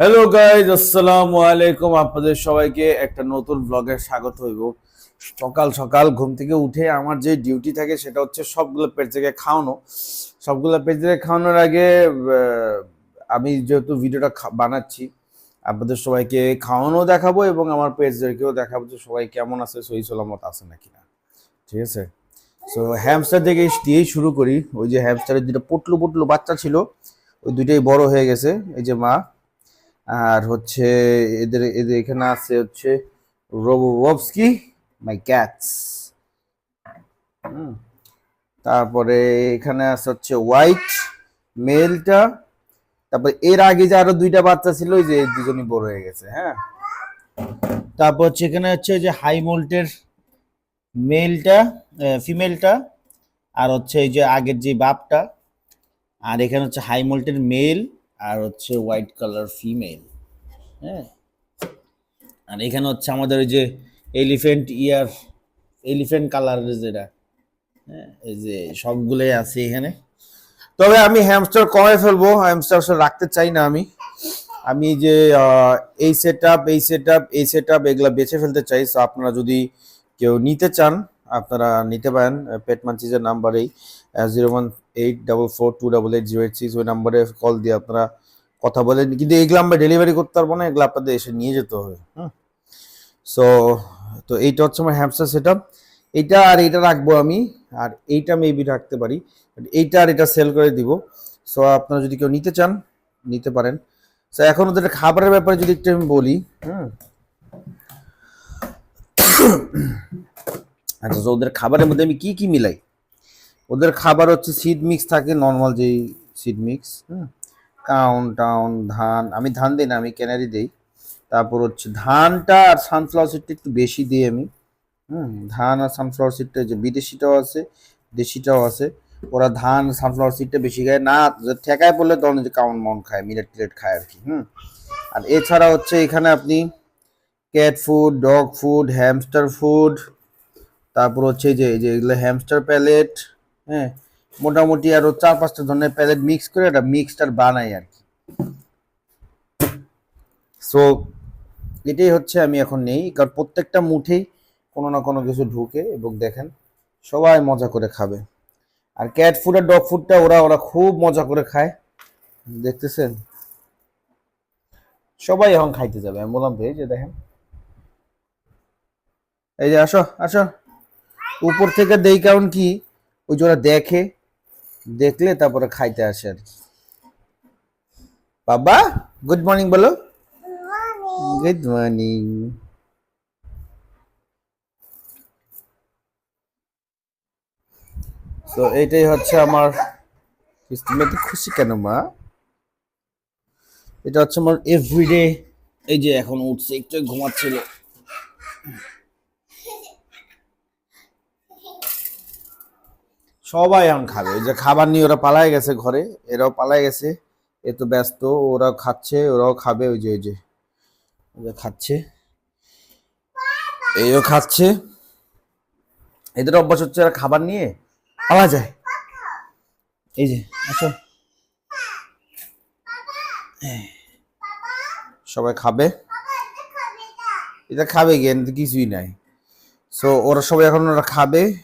Hello guys আসসালামু আলাইকুম। আপনাদের সবাইকে একটা নতুন ব্লগে স্বাগত হইব। সকাল সকাল ঘুম থেকে উঠে আমার যে ডিউটি থাকে সেটা হচ্ছে সবগুলো পেটকে খাওয়ানো। সবগুলো পেটকে খাওয়ানোর আগে আমি যেহেতু ভিডিওটা বানাচ্ছি, আপনাদের সবাইকে খাওয়ানো দেখাবো এবং আমার পেজদেরকেও দেখাবো যে সবাই কেমন আছে, সহি সালামত আছে নাকি না। ঠিক আছে? সো হ্যামস্টার থেকে দিয়েই শুরু করি। ওই যে হ্যামস্টারের দুটো পুটলু পুটলু বাচ্চা ছিল, ওই দুইটাই বড় হয়ে গেছে। এই যে মা আর হচ্ছে এদের এদের এখানে আছে হচ্ছে রোবস্কি মাই ক্যাটস। তারপরে এখানে আছে হচ্ছে হোয়াইট, মেলটা। তারপর এর আগে যে আরও দুইটা বাচ্চা ছিল, ওই যে দুজনই বড় হয়ে গেছে হ্যাঁ। তারপর হচ্ছে এখানে হচ্ছে যে হাই মোল্টের মেলটা ফিমেলটা, আর হচ্ছে এই যে আগের যে বাপটা, আর এখানে হচ্ছে হাই মোল্টের মেল, আর হচ্ছে হোয়াইট কালার ফিমেল। হ্যাঁ। আর এখানে হচ্ছে আমাদের ওই যে এলিফেন্ট ইয়ার এলিফেন্ট কালারের যেটা হ্যাঁ এই যে সবগুলোই আছে এখানে। তবে আমি হ্যামস্টার কমে ফেলব হ্যামস্টার রাখতে চাই না আমি। আমি যে এই সেট আপ এই সেট আপ এই সেট আপ এগুলা বেছে ফেলতে চাই। তো আপনারা যদি কেউ নিতে চান, আপনারা নিতে পারেন পেট মানচিজের নাম্বারেই zero one eight double four two double eight zero eight six ওই নাম্বারে কল দিয়ে আপনারা কথা বলে, কিন্তু এগুলো আমরা ডেলিভারি করতে পারব না, এগুলো আপনাদের এসে নিয়ে যেতে হবে সো তো এইটা হচ্ছে আমার হ্যামস্টার সেট এইটা আর এইটা রাখব আমি, আর এইটা মেবি রাখতে পারি এইটা আর এটা সেল করে দিব। সো আপনারা যদি কেউ নিতে চান, নিতে পারেন। সো এখন ওদের খাবারের ব্যাপারে যদি একটু আমি বলি, হুম। আচ্ছা তো ওদের খাবারের মধ্যে আমি কি কি মিলাই? ওদের খাবার হচ্ছে সিড মিক্স থাকে নর্মাল যেই সিড মিক্স হুম। কাউন টাউন ধান। আমি ধান দিই না, আমি ক্যানারি দিই। তারপর হচ্ছে ধানটা আর সানফ্লাওয়ার সিডটা একটু বেশি দিই আমি। হুম, ধান আর সানফ্লাওয়ার সিডটা যে বিদেশিটাও আছে, দেশিটাও আছে, ওরা ধান সানফ্লাওয়ার সিডটা বেশি খায়। না ঠেকায় পড়লে তখন যে কাউন মাউন খায় মিলেট টিলেট খায় আর কি, হুম। আর এছাড়া হচ্ছে এখানে আপনি cat food dog food hamster food তারপর হচ্ছে যে, এই যে এগুলো হ্যামস্টার প্যালেট হ্যাঁ মোটামুটি আরও চার পাঁচটা ধরনের প্যালেট মিক্স করে একটা মিক্সটার বানাই আর কি। সো এটাই হচ্ছে আমি এখন নেই, কারণ প্রত্যেকটা মুঠেই কোনো না কোনো কিছু ঢুকে এবং দেখেন, সবাই মজা করে খাবে। আর ক্যাট ফুড আর ডগ ফুডটা ওরা ওরা খুব মজা করে খায়। দেখতেছেন? সবাই এখন খাইতে যাবে, আমি বললাম তো যে দেখেন। এই যে আসো আসো। উপর থেকে দেই কারণ কি, ওই যে ওরা দেখে দেখলে তারপরে খাইতে আসে আর কি। বাবা গুড মর্নিং বলো। গুড মর্নিং তো এটাই হচ্ছে আমার তুমি এত খুশি কেন মা? এটা হচ্ছে আমার এভরিডে এই যে এখন উঠছে একটু ঘুমাচ্ছিল। সবাই এখন খাবে। যে খাবার নিয়ে ওরা পালায় গেছে ঘরে, এরাও পালায় গেছে। এ তো ব্যস্ত, ওরাও খাচ্ছে, ওরাও খাবে, ওই যে ওই যে খাচ্ছে। এইও খাচ্ছে। এদের অভ্যাস হচ্ছে এরা খাবার নিয়ে পালা যায়। এই যে, আসো। সবাই খাবে। এটা খাবে এতে কিছুই নাই। সো ওরা সবাই এখন ওরা খাবে।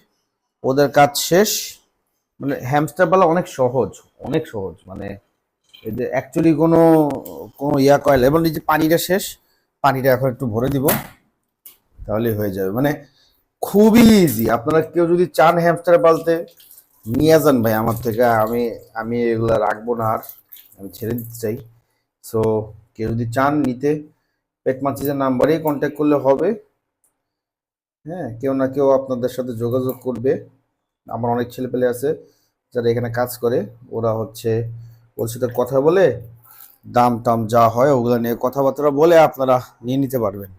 ওদের কাজ শেষ। মানে হ্যামস্টার পালা অনেক সহজ অনেক সহজ। মানে এদের অ্যাকচুয়ালি কোনো কোনো ইয়া কয়েল এবং এই যে পানিটা শেষ, পানিটা এখন একটু ভরে দিব, তাহলেই হয়ে যাবে। মানে খুবই ইজি আপনারা কেউ যদি চান হ্যামস্টার পালতে, নিয়ে যান ভাই আমার থেকে। আমি আমি এগুলো রাখব না আর, আমি ছেড়ে দিতে চাই। সো কেউ যদি চান নিতে পেট মাছিজের নাম্বারেই কন্ট্যাক্ট করলে হবে। হ্যাঁ কেউ না কেউ আপনাদের সাথে যোগাযোগ করবে। আমার অনেক ছেলেপেলে আছে যারা এখানে কাজ করে, ওরা হচ্ছে ওর সাথে কথা বলে দাম টাম যা হয় ওগুলো নিয়ে কথাবার্তা বলে আপনারা নিয়ে নিতে পারবেন।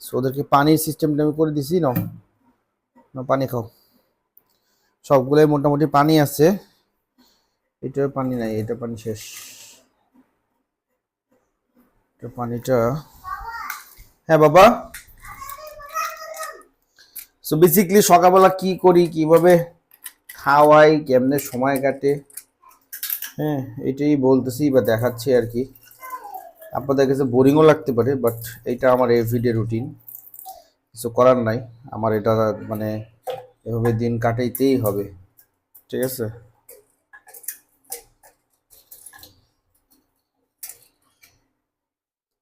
সো ওদেরকে পানির সিস্টেমটা আমি করে দিছি না না পানি খাও। সবগুলোই মোটামুটি পানি আছে। এটার পানি নাই, এটা পানি শেষ। এটা পানিটা হ্যাঁ বাবা। সো বেসিক্যালি সকালবেলা কি করি, কীভাবে খাওয়াই, কেমনে সময় কাটে হ্যাঁ এটাই বলতেছি বা দেখাচ্ছি আর কি। আপনাদের কাছে বোরিংও লাগতে পারে বাট এইটা আমার এভরিডে রুটিন কিছু করার নাই, আমার এটা মানে এভাবে দিন কাটাইতেই হবে, ঠিক আছে?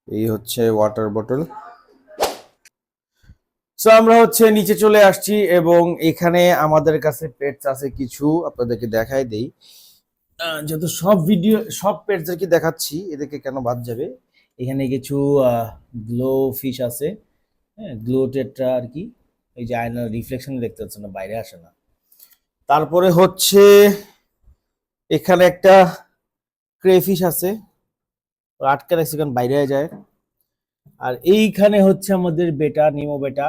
এই হচ্ছে ওয়াটার বোতল সো আমরা হচ্ছে নিচে চলে আসছি এবং এখানে আমাদের কাছে পেটস আছে কিছু, আপনাদেরকে দেখাই দেই। যেহেতু সব ভিডিও সব পেটসদেরকে দেখাচ্ছি, এদেরকে কেন বাদ যাবে? এখানে কিছু গ্লো ফিশ আছে। হ্যাঁ গ্লো টেট্রা আর কি। এই যে আয়নার রিফ্লেকশন দেখতে পাচ্ছেন না, বাইরে আসে না। তারপরে হচ্ছে এখানে একটা ক্রেফিশ আছে। আটকে রাখছি কারণ বাইরে যায়। আর এইখানে হচ্ছে আমাদের বেটা নিমো বেটা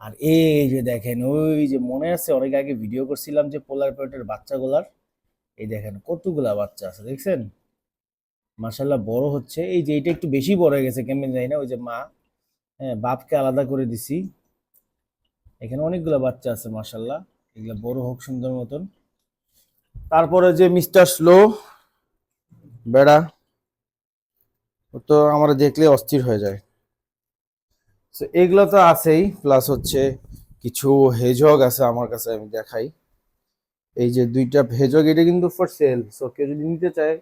আর এই যে দেখেন, ওই যে মনে আছে, অনেক আগে ভিডিও করছিলাম যে পোলার প্যারেটের বাচ্চাগুলার এই দেখেন, কতগুলা বাচ্চা আছে, দেখছেন? মাশাল্লাহ বড় হচ্ছে। এই যে এটা একটু বেশি বড় হয়ে গেছে, কেমন জানি না, ওই যে মা হ্যাঁ বাপকে আলাদা করে দিছি। এখানে অনেকগুলা বাচ্চা আছে মাশাল্লাহ এগুলা বড় হোক, সুন্দর মতন। তারপরে যে মিস্টার স্লো, বেড়া, ও তো আমরা দেখলে অস্থির হয়ে যায়। তো এগুলো তো আছেই প্লাস হচ্ছে কিছু হেজগ আছে আমার কাছে আমি দেখাই। এই যে দুইটা হেজগ, এটা কিন্তু ফর সেল সো কেউ যদি নিতে চায়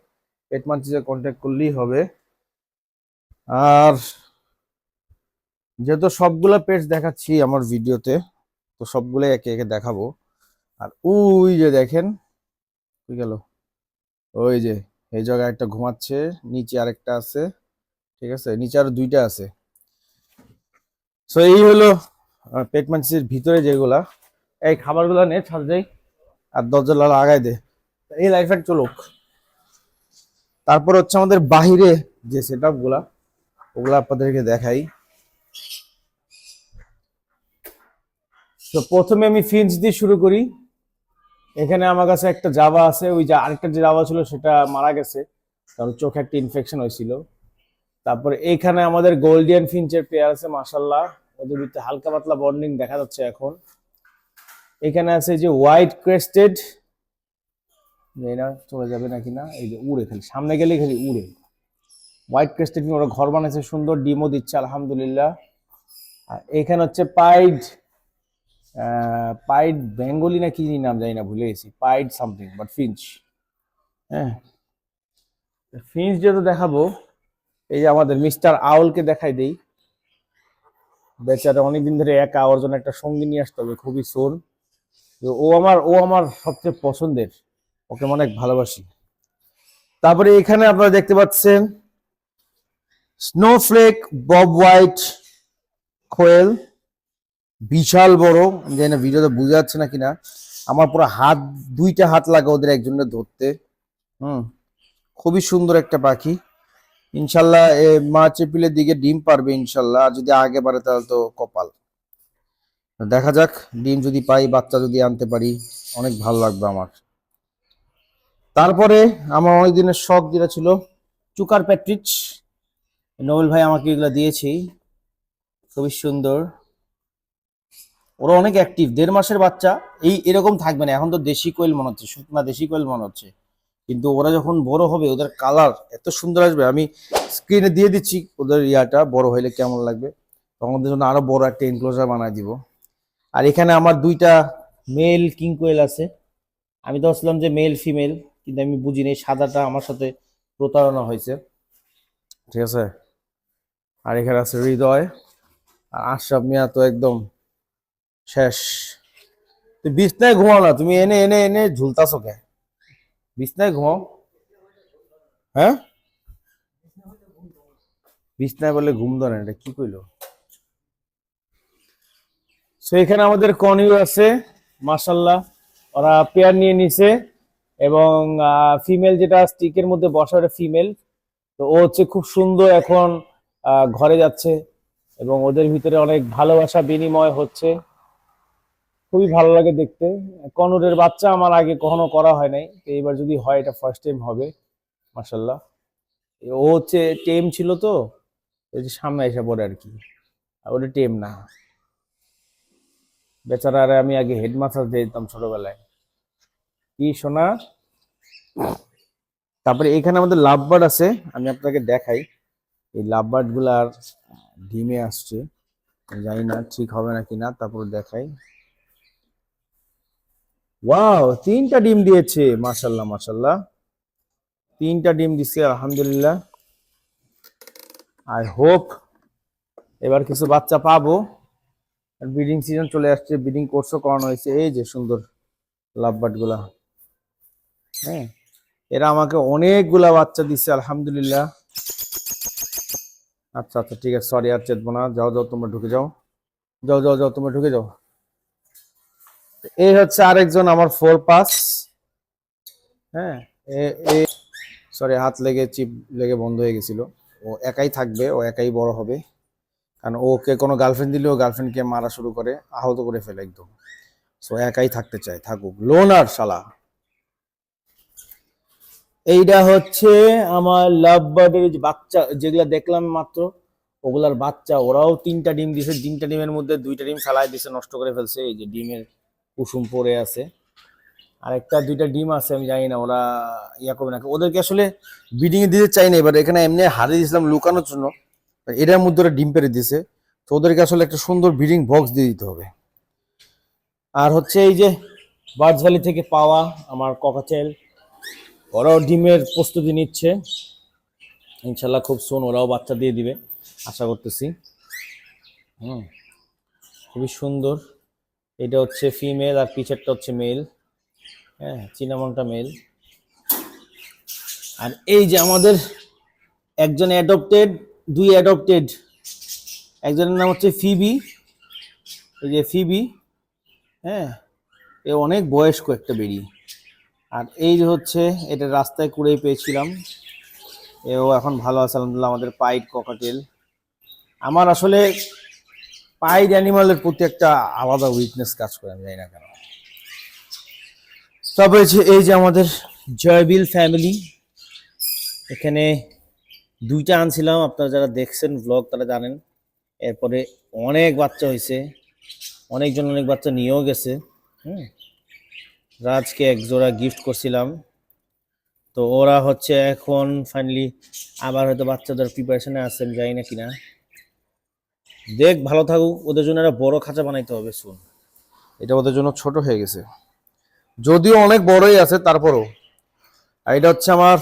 মানচিসে কন্ট্যাক্ট করলেই হবে। আর যেহেতু সবগুলা পেজ দেখাচ্ছি আমার ভিডিওতে, তো সবগুলো একে একে দেখাবো। আর ওই যে দেখেন কি গেল? ওই যে এই জায়গায় একটা ঘুমাচ্ছে, নিচে আরেকটা আছে, ঠিক আছে? নিচে আরও দুইটা আছে। সো এই হলো পেট মানচিসের ভিতরে যেগুলা, এই খাবারগুলো নে ছাড় যাই আর দরজা আগায় দে। এই লাইফ চলুক। তারপর হচ্ছে আমাদের বাহিরে যে সেটগুলা, ওগুলা আপনাদেরকে দেখাই। তো প্রথমে আমি ফিঞ্চ দিয়ে শুরু করি। এখানে আমার কাছে একটা জাভা আছে, ওই যে আরেকটা যে জাভা ছিল, সেটা মারা গেছে। কারণ চোখে একটা ইনফেকশন হয়েছিল। তারপরে এইখানে আমাদের গোল্ডিয়ান ফিঞ্চের পেয়ার আছে মাসাল্লাহ ওদের হালকা পাতলা বন্ডিং দেখা যাচ্ছে এখন। এখানে আছে যে হোয়াইট ক্রেস্টেড না, চলে যাবে নাকি না? এই যে উড়ে খালি, সামনে গেলে খালি উড়ে। হোয়াইট ক্রেস্টেড নিয়ে ওরা ঘর বানাইছে, সুন্দর ডিমও দিচ্ছে, আলহামদুলিল্লাহ। আর এখানে হচ্ছে পাইড পাইড বেঙ্গলি না কি নাম জানি না, ভুলে গেছি। পাইড সামথিং বাট ফিঞ্চ হ্যাঁ। ফিঞ্চ যেহেতু দেখাবো, এই যে আমাদের মিস্টার আউলকে দেখাই দেই। বেচারা অনেকদিন ধরে একা, ওর জন্য একটা সঙ্গী নিয়ে আসতে হবে, খুবই সোন ও আমার ও আমার সবচেয়ে পছন্দের, ওকে অনেক ভালোবাসি। তারপরে এখানে আপনারা দেখতে পাচ্ছেন স্নোফ্লেক বব হোয়াইট কোয়েল বিশাল বড় জানি না, ভিডিওতে বোঝা যাচ্ছে না কিনা। আমার পুরো হাত, দুইটা হাত লাগে ওদের একজনের ধরতে। হুম, খুবই সুন্দর একটা পাখি। ইনশাল্লাহ মার্চ, এপ্রিলের দিকে ডিম পারবে ইনশাল্লাহ। যদি আগে পারে তাহলে তো কপাল। দেখা যাক, ডিম যদি পাই, বাচ্চা যদি আনতে পারি, অনেক ভালো লাগবে আমার। তারপরে আমার অনেক দিনের শখ যেটা ছিল, চুকার প্যাট্রিচ। নোবেল ভাই আমাকে এগুলো দিয়েছে খুবই সুন্দর। ওরা অনেক অ্যাক্টিভ দেড় মাসের বাচ্চা। এই, এরকম থাকবে না। এখন তো দেশি কোয়েল মনে হচ্ছে, শুকনা দেশি কোয়েল মনে হচ্ছে। কিন্তু ওরা যখন বড় হবে, ওদের কালার এত সুন্দর আসবে, আমি স্ক্রিনে দিয়ে দিচ্ছি, ওদের ইয়াটা বড় হইলে কেমন লাগবে? তখন ওদের জন্য আরও বড় একটা এনক্লোজার বানায় দিব। আর এখানে আমার দুইটা মেল কিং কোয়েল আছে। আমি তো ভাবছিলাম যে মেল ফিমেল কিন্তু আমি বুঝি নেই সাদাটা আমার সাথে প্রতারণা হয়েছে। ঠিক আছে? আর এখানে আছে হৃদয়, আর আশরাফ মিয়া তো একদম শেষ। তুই বিছনায় ঘুমাও না, তুমি এনে এনে এনে ঝুলতাছো কে বিছনায় ঘুমাও। হ্যাঁ? বিছনায় বলে ঘুম ধরে এটা কি কইলো? সো এখানে আমাদের কনিউ আছে মাশাল্লাহ ওরা পেয়ার নিয়ে নিছে এবং ফিমেল যেটা স্টিকের মধ্যে বসা, ওটা ফিমেল তো ও হচ্ছে খুব সুন্দর এখন ঘরে যাচ্ছে এবং ওদের ভিতরে অনেক ভালোবাসা বিনিময় হচ্ছে। খুবই ভালো লাগে দেখতে। কনুরের বাচ্চা আমার আগে কখনো করা হয় নাই। তো এবার যদি হয়, এটা ফার্স্ট টাইম হবে মাশাল্লাহ ও হচ্ছে টেম ছিল তো ওই যে সামনে এসে পড়ে আর কি। আর ওটা টেম না। বেচারা আরে আমি আগে হেড মাসাজ দিয়ে দিতাম ছোটবেলায়। কি সোনা? তারপরে এখানে আমাদের লাভ বার্ড আছে, আমি আপনাকে দেখাই। এই লাভ লাভবার্ডগুলার ডিমে আসছে। জানি না ঠিক হবে না কিনা তারপর দেখাই। ওয়াও তিনটা ডিম দিয়েছে মাশাল্লাহ মাশাল্লাহ তিনটা ডিম দিচ্ছে আলহামদুলিল্লাহ। আই হোপ এবার কিছু বাচ্চা পাবো। ব্রিডিং সিজন চলে আসছে ব্রিডিং কোর্সও করানো হয়েছে। এই যে সুন্দর লাভবার্ডগুলা। হ্যাঁ এরা আমাকে অনেকগুলা বাচ্চা দিচ্ছে আলহামদুলিল্লাহ। আচ্ছা আচ্ছা ঠিক আছে সরি আর চেতবো না। যাও যাও, তোমরা ঢুকে যাও। যাও যাও যাও, তোমরা ঢুকে যাও। এই হচ্ছে আরেকজন আমার ফোর পাস হ্যাঁ সরি হাত লেগে চিপ লেগে বন্ধ হয়ে গেছিল। ও একাই থাকবে, ও একাই বড় হবে। কারণ ওকে কোনো গার্লফ্রেন্ড দিলেও গার্লফ্রেন্ডকে মারা শুরু করে, আহত করে ফেলে একদম। সো একাই থাকতে চায়, থাকুক। লোনার শালা। এইটা হচ্ছে আমার লাভ বার্ডের বাচ্চা, যেগুলা দেখলাম মাত্র, ওগুলার বাচ্চা, ওরাও তিনটা ডিম দিছে। তিনটা ডিমের মধ্যে দুইটা ডিম ফালাই দিছে, নষ্ট করে ফেলছে। এই যে ডিমের কুসুম পড়ে আছে। আর একটা দুইটা ডিম আছে, আমি জানি না, ওরা ইয়া করবে না ওদেরকে আসলে ব্রিডিং এ দিতে চাই না, এবার এখানে এমনি হারিয়ে দিয়েছিলাম লুকানোর জন্য। এটার মধ্যে ওরা ডিম পেরে দিছে তো ওদেরকে আসলে একটা সুন্দর ব্রিডিং বক্স দিয়ে দিতে হবে। আর হচ্ছে এই যে বার্ডস ভ্যালি থেকে পাওয়া আমার ককাচেল ওরাও ডিমের প্রস্তুতি নিচ্ছে। ইনশাল্লাহ খুব সুন ওরাও বাচ্চা দিয়ে দিবে, আশা করতেছি। হুম, খুবই সুন্দর। এটা হচ্ছে ফিমেল আর পিছেরটা হচ্ছে মেল হ্যাঁ চিনামনটা মেল আর এই যে আমাদের একজন অ্যাডপ্টেড দুই অ্যাডপ্টেড একজনের নাম হচ্ছে ফিবি এই যে ফিবি হ্যাঁ এ অনেক বয়স্ক একটা বেরি আর এই যে হচ্ছে, এটা রাস্তায় কুড়েই পেয়েছিলাম। এও এখন ভালো আছে, আলহামদুলিল্লাহ, আমাদের পাইড ককাটেল। আমার আসলে পাইড অ্যানিমালের প্রতি একটা আলাদা উইকনেস কাজ করে, আমি জানি না কেন। যে এই যে আমাদের জয়বিল ফ্যামিলি এখানে দুইটা আনছিলাম, আপনারা যারা দেখছেন ব্লগ তারা জানেন। এরপরে অনেক বাচ্চা হয়েছে, অনেকজন অনেক বাচ্চা নিয়েও গেছে, হুম। রাজকে এক জোড়া গিফট করছিলাম। তো ওরা হচ্ছে এখন ফাইনালি আবার হয়তো বাচ্চাদের প্রিপারেশনে আমি জানি না কিনা। দেখ, ভালো থাকুক। ওদের জন্য একটা বড় খাঁচা বানাইতে হবে শুন এটা ওদের জন্য ছোট হয়ে গেছে। যদিও অনেক বড়ই আছে, তারপরও। আর এটা হচ্ছে আমার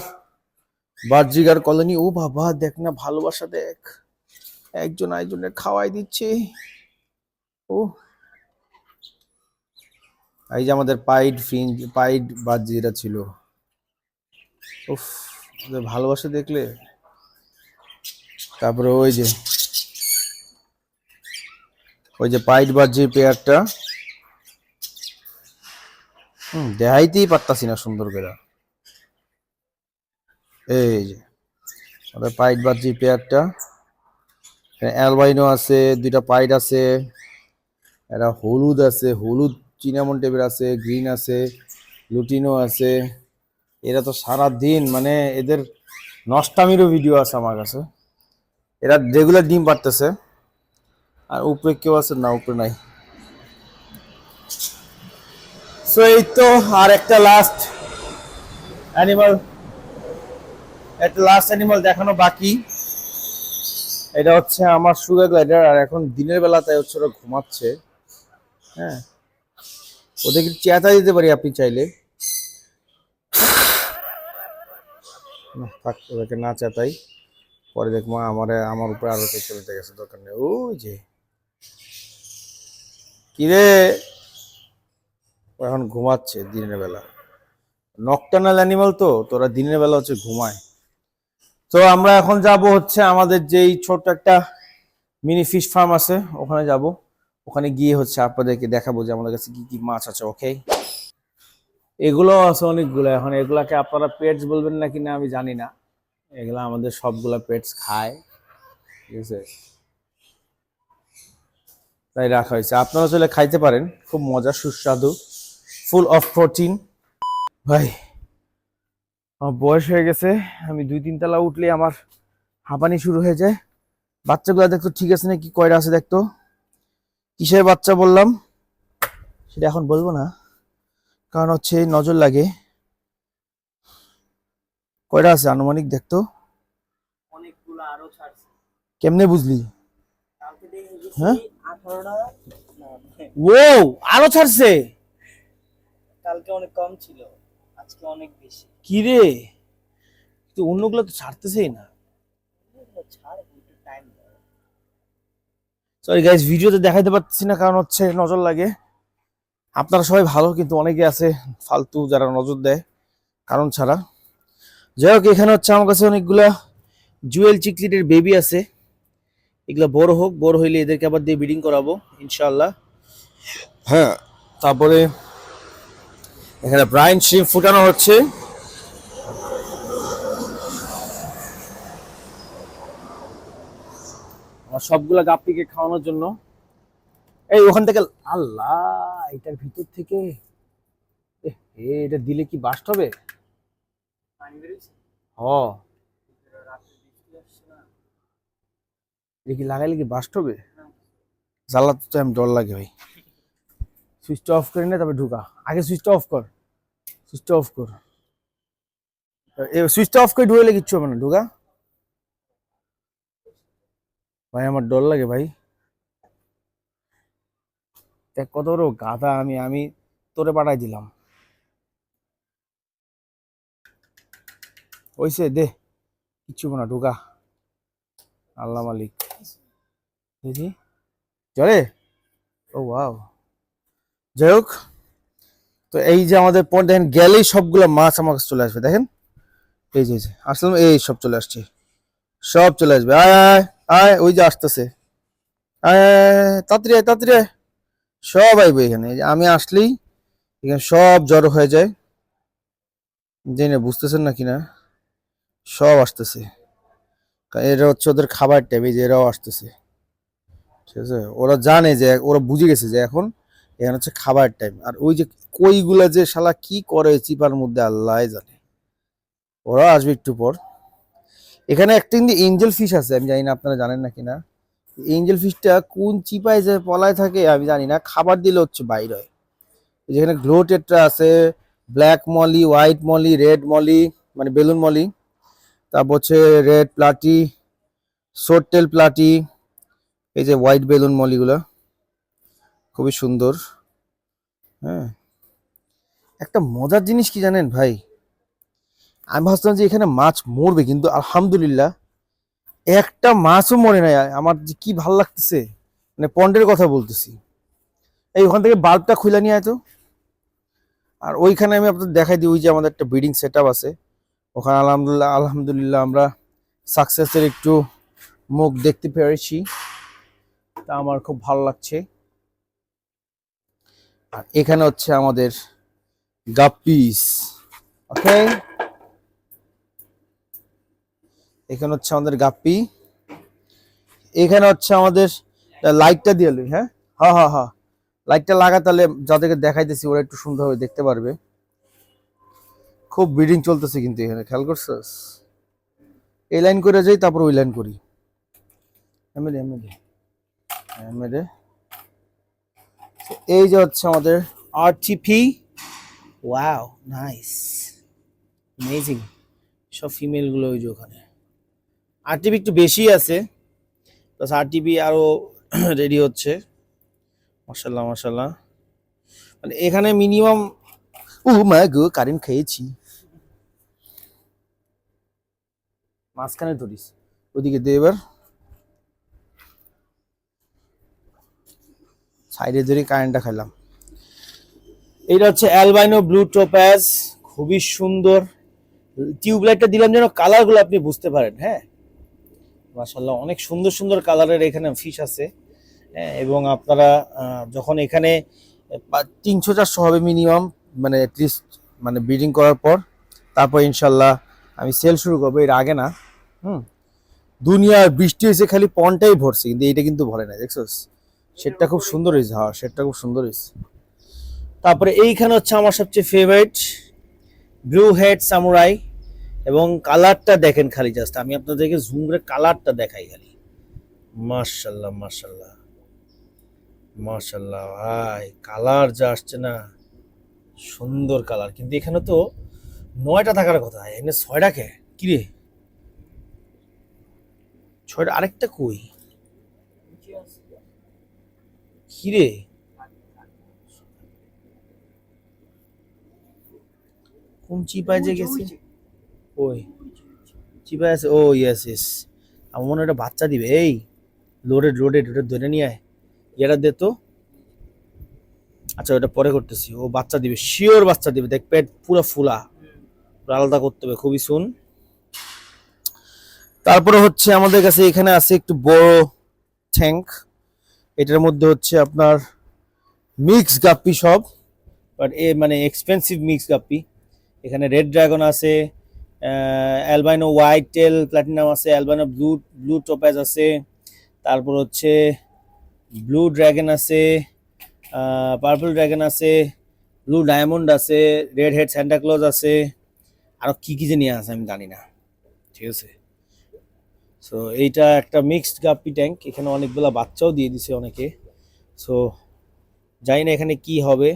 বার্জিগার কলোনি। ও বাবা, দেখ না, ভালোবাসা দেখ। একজন আরেকজনের খাওয়াই দিচ্ছে। ও। এই যে আমাদের পাইড ফ্রিঞ্জ পাইড বার্জিরা ছিল। উফ ভালোবাসা দেখলে। তারপরে ওই যে ওই যে পাইড বার্জির পেয়ারটা, হুম, দেখাইতেই পারতাছি না সুন্দর করে। এই যে ওদের পাইড বার্জির পেয়ারটা অ্যালবাইনো আছে, দুইটা পাইড আছে একটা হলুদ আছে, হলুদ চিনামন টেপের আছে, গ্রিন আছে, লুটিনো আছে। এরা তো সারা দিন মানে এদের নষ্টামিরও ভিডিও আছে আমার কাছে। এরা রেগুলার ডিম পারতেছে আর উপরে কেউ আছে? না, উপরে নাই। সো এই তো, আর একটা লাস্ট অ্যানিমাল একটা লাস্ট অ্যানিমাল দেখানো বাকি। এটা হচ্ছে আমার সুগার গ্লাইডার আর এখন দিনের বেলাতে হচ্ছে ওরা ঘুমাচ্ছে। হ্যাঁ। ওদেরকে চেতা দিতে পারি আপনি চাইলে। ওদেরকে না চেতাই পরে দেখব, আমার আমার উপরে আরও চলে গেছে, দরকার নেই। ওই যে। কিরে এখন ঘুমাচ্ছে দিনের বেলা। নকটানাল অ্যানিমাল তো তোরা দিনের বেলা হচ্ছে ঘুমায়। তো আমরা এখন যাব হচ্ছে আমাদের যেই ছোট্ট একটা মিনি ফিশ ফার্ম আছে, ওখানে যাব। ওখানে গিয়ে হচ্ছে আপনাদেরকে দেখাবো যে আমাদের কাছে কি কি মাছ আছে ওকে এগুলো আছে অনেকগুলো, এখন এগুলাকে আপনারা পেটস বলবেন নাকি না আমি জানি না। এগুলা আমাদের সবগুলা পেটস খায়, ঠিক আছে? তাই রাখা হয়েছে। আপনারা চলে খাইতে পারেন। খুব মজা সুস্বাদু। ফুল অফ প্রোটিন ভাই আমার বয়স হয়ে গেছে। আমি দুই তিন তলা উঠলে আমার হাঁপানি শুরু হয়ে যায়। বাচ্চাগুলো দেখতো ঠিক আছে নাকি? কয়টা আছে দেখতো? কিসের বাচ্চা বললাম? সেটা এখন বলব না। কারণ হচ্ছে নজর লাগে। কয়টা আছে? আনুমানিক দেখতো। কেমনে বুঝলি? হ্যাঁ? না, ও আরও ছাড়ছে। কালকে অনেক কম ছিল আজকে অনেক বেশি। কি রে? তো অন্যগুলো তো ছাড়তেছেই না। সরি গাইজ ভিডিওতে দেখাইতে পারছি না কারণ হচ্ছে নজর লাগে। আপনারা সবাই ভালো কিন্তু অনেকে আছে ফালতু যারা নজর দেয় কারণ ছাড়া। যাই হোক এখানে হচ্ছে আমার কাছে অনেকগুলা জুয়েল চিকলিটের বেবি আছে। এগুলা বড় হোক বড় হইলে এদেরকে আবার দিয়ে ব্রিডিং করাবো ইনশাল্লাহ হ্যাঁ তারপরে এখানে ব্রাইন শিম ফুটানো হচ্ছে। আমার সবগুলা গাপ্পিকে খাওয়ানোর জন্য। এই ওখান থেকে আল্লাহ এটার ভিতর থেকে। এটা দিলে কি বাস্ট হবে? হ রাতে বৃষ্টি আসছে না এটা কি লাগাইলে কি বাস্ট হবে? জ্বালা তো আমি ডর লাগে ভাই। সুইচটা অফ করে নে তবে ঢুকা। আগে সুইচটা অফ কর। সুইচটা অফ কর। সুইচটা অফ করে ঢুকলে কিচ্ছু হবে না, ঢুকা। ভাই, আমার ডর লাগে ভাই। দেখ, কত বড় গাধা আমি আমি তোরে পাঠাই দিলাম। ওইসে দে। কিচ্ছু না, ঢুকা। আল্লাহ মালিক। দেখি। জলে? ও ওয়াও যাই হোক, তো এই যে আমাদের পয়েন্ট দেখেন, গেলেই সবগুলো মাছ আমার কাছে চলে আসবে, দেখেন। এই যে আসলাম, এই সব চলে আসছে। সব চলে আসবে। আয় আয় আয় ওই যে আসতেছে। আয় তাড়াতাড়ি তাড়াতাড়ি। সব আইবে এখানে। আমি আসলেই এখানে সব জড়ো হয়ে যায়। জেনে বুঝতেছেন না? কিনা সব আসতেছে। এটা হচ্ছে ওদের খাবার টাইম এই যে এরাও আসতেছে। ঠিক আছে? ওরা জানে যে, ওরা বুঝে গেছে যে এখন এখানে হচ্ছে খাবার টাইম আর ওই যে কইগুলা যে শালা কি করে চিপার মধ্যে, আল্লাহ জানে। ওরা আসবে একটু পর। এখানে একটা কিন্তু এঞ্জেল ফিশ আছে, আমি জানি না আপনারা জানেন না কিনা। এঞ্জেল ফিশটা কোন চিপায় যে পলায় থাকে, আমি জানি না। খাবার দিলে হচ্ছে বাইর হয়। যেখানে গ্লো আছে black molly white molly red molly মানে বেলুন মলি তারপর হচ্ছে রেড প্লাটি সোরটেল প্লাটি, এই যে হোয়াইট বেলুন মলিগুলো, খুবই সুন্দর হ্যাঁ। একটা মজার জিনিস কি জানেন ভাই? আমি ভাবছিলাম যে এখানে মাছ মরবে, কিন্তু আলহামদুলিল্লাহ একটা মাছও মরে নাই। আমার যে কি ভালো লাগতেছে মানে পন্ডের কথা বলতেছি। এই ওখান থেকে বাল্বটা খুলে নিয়ে আয় তো। আর ওইখানে আমি আপনাদের দেখাই দিই, ওই যে আমাদের একটা ব্রিডিং সেট আছে। ওখানে আলহামদুলিল্লাহ আলহামদুলিল্লাহ আমরা সাকসেসের একটু মুখ দেখতে পেরেছি। তা আমার খুব ভালো লাগছে। আর এখানে হচ্ছে আমাদের গাপ্পিস। ওকে? এখানে হচ্ছে আমাদের গাপ্পি। এখানে হচ্ছে আমাদের লাইটটা দিয়ে হ্যাঁ হ্যাঁ? হ্যাঁ হ্যাঁ লাইটটা লাগা তাহলে যাদেরকে দেখাইতেছি, ওরা একটু সুন্দরভাবে দেখতে পারবে। খুব ব্রিডিং চলতেছে কিন্তু এখানে, খেয়াল করছিস? এই লাইন করে যাই, তারপর ওই লাইন করি। এমএলএ এমএলএ এমএলএ এই যে হচ্ছে আমাদের আরটিপি ওয়াও নাইস অ্যামেজিং সব ফিমেলগুলো ওই যে ওখানে। আরটিপি একটু বেশি আছে প্লাস আরটিপি আরও রেডি হচ্ছে। মাশাল্লাহ মাশাল্লাহ মানে এখানে মিনিমাম ও মা গো, কারেন্ট খেয়েছি। মাঝখানে ধরিস। ওদিকে দে এবার। সাইডে ধরে কারেন্টটা খাইলাম। এইটা হচ্ছে অ্যালবাইনো ব্লু টোপ্যাজ। খুবই সুন্দর। টিউবলাইটটা দিলাম যেন কালারগুলো আপনি বুঝতে পারেন হ্যাঁ? মাশাল্লাহ অনেক সুন্দর সুন্দর কালারের এখানে ফিশ আছে। হ্যাঁ এবং আপনারা যখন এখানে তিনশো চারশো হবে মিনিমাম মানে অ্যাটলিস্ট মানে ব্রিডিং করার পর। তারপর ইনশাল্লাহ আমি সেল শুরু করব, এর আগে না, হুম? দুনিয়ার বৃষ্টি হয়েছে, খালি পনটাই ভরছে, কিন্তু এইটা কিন্তু ভরে না দেখছোস সেটটা খুব সুন্দর হয়েছে হ্যাঁ সেটটা খুব সুন্দর হয়েছে। তারপরে এইখানে হচ্ছে আমার সবচেয়ে ফেভারিট ব্লু হেড সামুরাই এবং কালারটা দেখেন খালি জাস্ট আমি আপনাদেরকে জুম করে কালারটা দেখাই খালি। মার্শাল্লাহ মার্শাল্লাহ মার্শাল্লাহ ভাই কালার যা আসছে না, সুন্দর কালার কিন্তু এখানে তো নয়টা থাকার কথা এখানে ছয়টা কে কি রে ছয়টা আরেকটা কই? কিরে? কোন চিপায় যে গেছে? ওই চিপায় আছে ও ইয়েস ইয়েস আমার মনে হয় বাচ্চা দিবে। এই লোডেড লোডেড ওটা ধরে নিয়ে আয়। এটা দে তো। আচ্ছা ওটা পরে করতেছি। ও বাচ্চা দিবে শিওর বাচ্চা দিবে। দেখ পেট পুরো ফুলা। আলাদা করতে হবে খুবই শুন তারপরে হচ্ছে আমাদের কাছে এখানে আছে একটু বড় ট্যাঙ্ক এটার মধ্যে হচ্ছে আপনার মিক্স গাপ্পি সব বাট এ মানে এক্সপেন্সিভ মিক্স গাপ্পি। এখানে রেড ড্রাগন আছে অ্যালবাইনো হোয়াইট টেল প্ল্যাটিনাম আছে অ্যালবাইনো ব্লু ব্লু টোপ্যাজ আছে। তারপর হচ্ছে ব্লু ড্রাগন আছে পার্পল ড্রাগন আছে ব্লু ডায়মন্ড আছে রেড হেড স্যান্টাক্লজ আছে। আরও কি কী যে নিয়ে আছে আমি জানি না। ঠিক আছে? সো এইটা একটা মিক্সড গাপ্পি ট্যাঙ্ক এখানে অনেকগুলা বাচ্চাও দিয়ে দিছে অনেকে। সো জানি না এখানে কি হবে।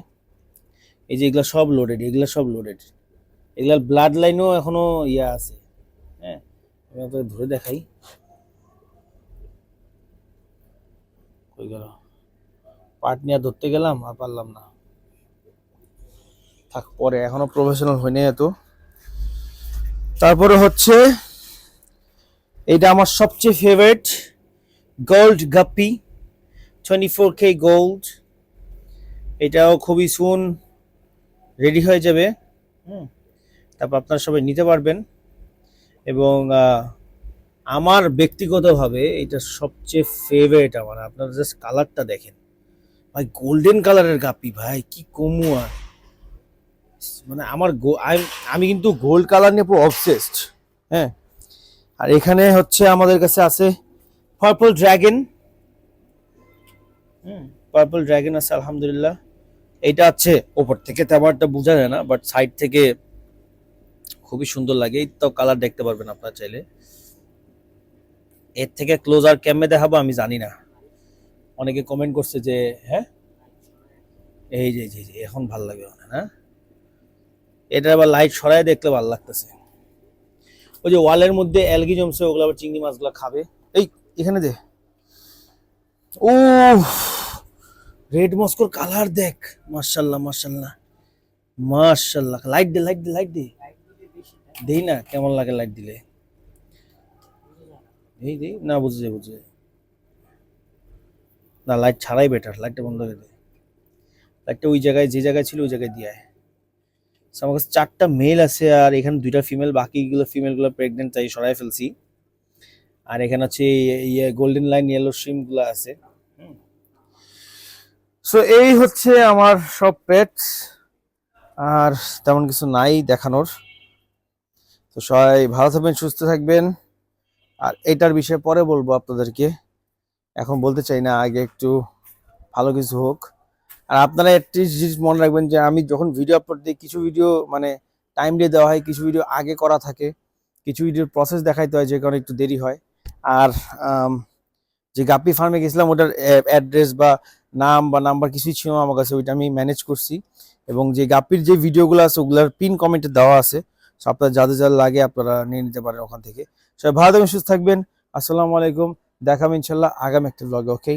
এই যে এগুলো সব লোডেড এগুলো সব লোডেড এগুলার ব্লাড লাইনও এখনও ইয়া আছে। হ্যাঁ আমি আপনাকে ধরে দেখাই। কই গেল? পার্ট নিয়ে ধরতে গেলাম, আর পারলাম না। থাক, পরে, এখনও প্রফেশনাল হয়নি এত। তারপরে হচ্ছে এটা আমার সবচেয়ে favourite gold guppy twenty four K gold এটাও খুবই সুন রেডি হয়ে যাবে। হুম। তারপর আপনারা সবাই নিতে পারবেন। এবং আমার ব্যক্তিগতভাবে এটা সবচেয়ে ফেভারিট আমার। আপনারা জাস্ট কালারটা দেখেন। ভাই গোল্ডেন কালারের গাপি ভাই, কি কমু আর। মানে আমার আমি- কিন্তু গোল্ড কালার নিয়ে পুরো অবসেসড হ্যাঁ? আর এখানে হচ্ছে আমাদের কাছে আছে পার্পল ড্র্যাগন পার্পল ড্র্যাগন আছে, আলহামদুলিল্লাহ। এটা আছে ওপর থেকে তেমন একটা বোঝা যায় না বাট সাইড থেকে খুবই সুন্দর লাগে। এই তো কালার দেখতে পারবেন আপনারা চাইলে। এর থেকে ক্লোজার ক্যামে দেখাবো আমি জানি না। অনেকে কমেন্ট করছে যে হ্যাঁ? এই যে এখন ভালো লাগে হ্যাঁ এটা আবার লাইট সরাই দেখতে ভালো লাগতেছে। ওই যে ওয়ালের মধ্যে অ্যালগি জমছে, ওগুলো আবার চিংড়ি মাছগুলো খাবে। এই, এখানে দে। ও রেড মস্কোর কালার দেখ। মার্শাল্লাহ মার্শাল্লাহ মার্শাল্লাহ লাইট দে লাইট দে লাইট দে। দেই না, কেমন লাগে লাইট দিলে। দেই দেই। না, বুঝে বুঝে। না লাইট ছাড়াই বেটার লাইটটা বন্ধ করে দে। লাইটটা ওই জায়গায়, যে জায়গায় ছিল, ওই জায়গায় দিয়ে আমার কাছে চারটা মেল আছে আর এখানে দুইটা ফিমেল বাকিগুলো ফিমেলগুলো প্রেগনেন্ট তাই সরাই ফেলছি। আর এখানে হচ্ছে ইয়ে গোল্ডেন লাইন ইয়েলো স্ট্রিমগুলো আছে। সো এই হচ্ছে আমার সব পেট আর তেমন কিছু নাই দেখানোর। তো সবাই ভালো থাকবেন, সুস্থ থাকবেন। আর এটার বিষয়ে পরে বলব আপনাদেরকে। এখন বলতে চাই না, আগে একটু ভালো কিছু হোক। আর আপনারা একটি জিনিস মনে রাখবেন যে আমি যখন ভিডিও আপলোড দিই, কিছু ভিডিও মানে টাইম দিয়ে দেওয়া হয়, কিছু ভিডিও আগে করা থাকে, কিছু ভিডিওর প্রসেস দেখাইতে হয়, যে কারণে একটু দেরি হয়। আর যে গাপ্পি ফার্মে গেছিলাম, ওটার অ্যাড্রেস বা নাম বা নাম্বার কিছুই ছিল আমার কাছে, ওইটা আমি ম্যানেজ করছি। এবং যে গাপ্পির যে ভিডিওগুলো আছে, ওগুলোর পিন কমেন্টে দেওয়া আছে। সো আপনার যাদের যাদের লাগে আপনারা নিয়ে নিতে পারেন ওখান থেকে। সবাই ভালো থাকবেন, সুস্থ থাকবেন। আসসালামু আলাইকুম। দেখাবো ইনশাল্লাহ আগামী একটা ব্লগে ওকে